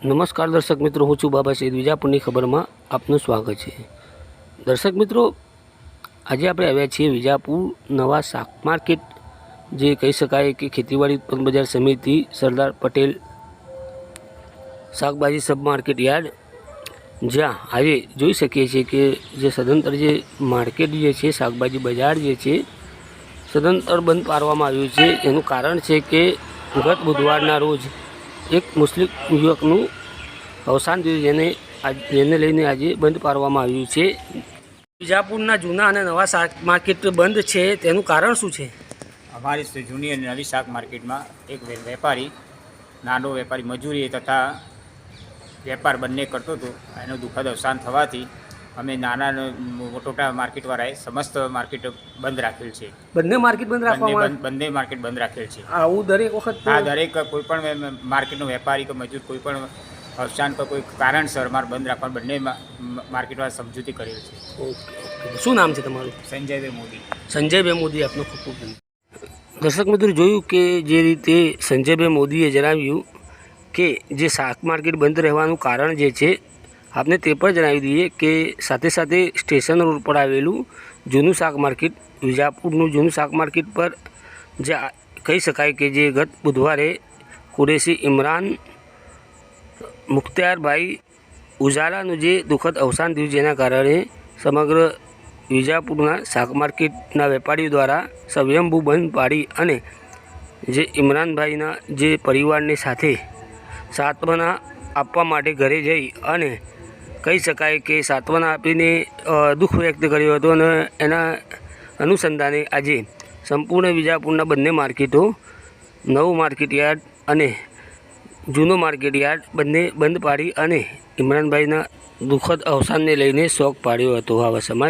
નમસ્કાર દર્શક મિત્રો, હું છું બાબા સૈદ વિજાપુરની ખબરમાં આપનું સ્વાગત છે. દર્શક મિત્રો, આજે આપણે આવ્યા છીએ વિજાપુર નવા શાક માર્કેટ, જે કહી શકાય કે ખેતીવાડી ઉત્પન્ન બજાર સમિતિ સરદાર પટેલ શાકભાજી સબ માર્કેટ યાર્ડ, જ્યાં આજે જોઈ શકીએ છીએ કે જે સદંતર જે માર્કેટ જે છે, શાકભાજી બજાર જે છે, સદંતર બંધ પાડવામાં આવ્યું છે. એનું કારણ છે કે ગત બુધવારના રોજ એક મુસ્લિમ યુવકનું અવસાન થયું જેને જેને લઈને આજે બંધ પાડવામાં આવ્યું છે. વિજાપુરના જૂના અને નવા શાક માર્કેટ બંધ છે, તેનું કારણ શું છે? અમારી જૂની અને નવી શાક માર્કેટમાં એક વેપારી, નાનો વેપારી મજૂરી તથા વેપાર બંને કરતો હતો. એનું દુઃખદ અવસાન થવાથી અમે નાના મોટા માર્કેટવાળાએ સમસ્ત માર્કેટ બંધ રાખેલ છે. બંને માર્કેટ બંધ રાખવામાં બંને માર્કેટ બંધ રાખેલ છે. આવું? દરેક વખત હા દરેક કોઈ પણ માર્કેટનો વેપારી કે મજૂર કોઈ પણ અવસાન પર કોઈ કારણસર મારે બંધ રાખવા બંને માર્કેટવાળા સમજૂતી કરેલ છે. ઓકે શું નામ છે તમારું? સંજયભાઈ મોદી. સંજયભાઈ મોદી આપનો ખૂબ ખૂબ દર્શક મિત્રો જોયું કે જે રીતે સંજયભાઈ મોદીએ જણાવ્યું કે જે શાક માર્કેટ બંધ રહેવાનું કારણ જે છે આપને તે પણ જણાવી દઈએ કે સાથે સાથે સ્ટેશન રોડ પર આવેલું જૂનું શાક માર્કેટ, વિજાપુરનું જૂનું શાક માર્કેટ પર જે કહી શકાય કે જે ગત બુધવારે કુરેશી ઇમરાન મુખ્તારભાઈ ઉજાલાનું જે દુઃખદ અવસાન થયું જેના કારણે સમગ્ર વિજાપુરના શાક માર્કેટના વેપારીઓ દ્વારા સ્વયંભૂ બંધ પાડી અને જે ઇમરાનભાઈના જે પરિવારની સાથે સાત્વના આપવા માટે ઘરે જઈ અને કહી શકાય કે સાંત્વના આપીને દુઃખ વ્યક્ત કર્યું હતું અને એના અનુસંધાને આજે સંપૂર્ણ વિજાપુરના બંને માર્કેટો, નવું માર્કેટ યાર્ડ અને જૂનો માર્કેટ યાર્ડ બંને બંધ પાડી અને ઇમરાનભાઈના દુઃખદ અવસાનને લઈને શોક પાડ્યો હતો. આવા સમાજ